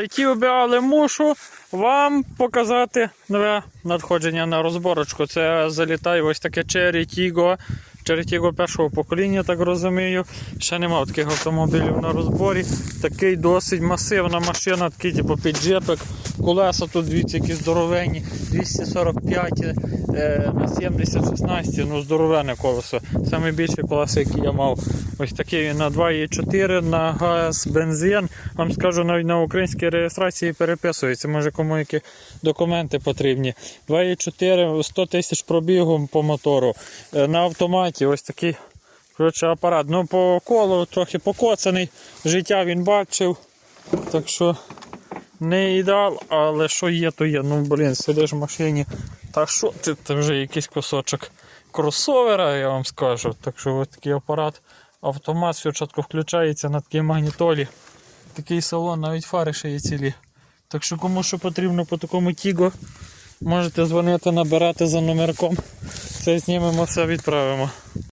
Летів би, мушу вам показати нове надходження на розборочку. Це залітає ось таке Cherry Tiggo. Tiggo першого покоління, так розумію. Ще немає таких автомобілів на розборі. Такий досить масивна машина, такий типу піджепик. Колеса тут дивіться, які здоровенні. 245 е, на 70 16, ну здоровенне колесо. Саме більше колеса, які я мав. Ось такий на 2,4 на газ, бензин. Вам скажу, навіть на українській реєстрації переписується. Може кому які документи потрібні. 2,4, 100 тисяч пробігу по мотору. Е, На автоматі ось такий коротше, апарат. Ну по колу трохи покоцаний. Життя він бачив. Так що не ідеал, але що є, то є. Ну блін, сидиш в машині. Та що ти, це вже якийсь кусочок кросовера, я вам скажу. Так що ось такий апарат, автомат, все включається на такій магнітолі. Такий салон, навіть фари ще є цілі. Так що кому що потрібно по такому Тіго, можете дзвонити, набирати за номерком. Все знімемо, все відправимо.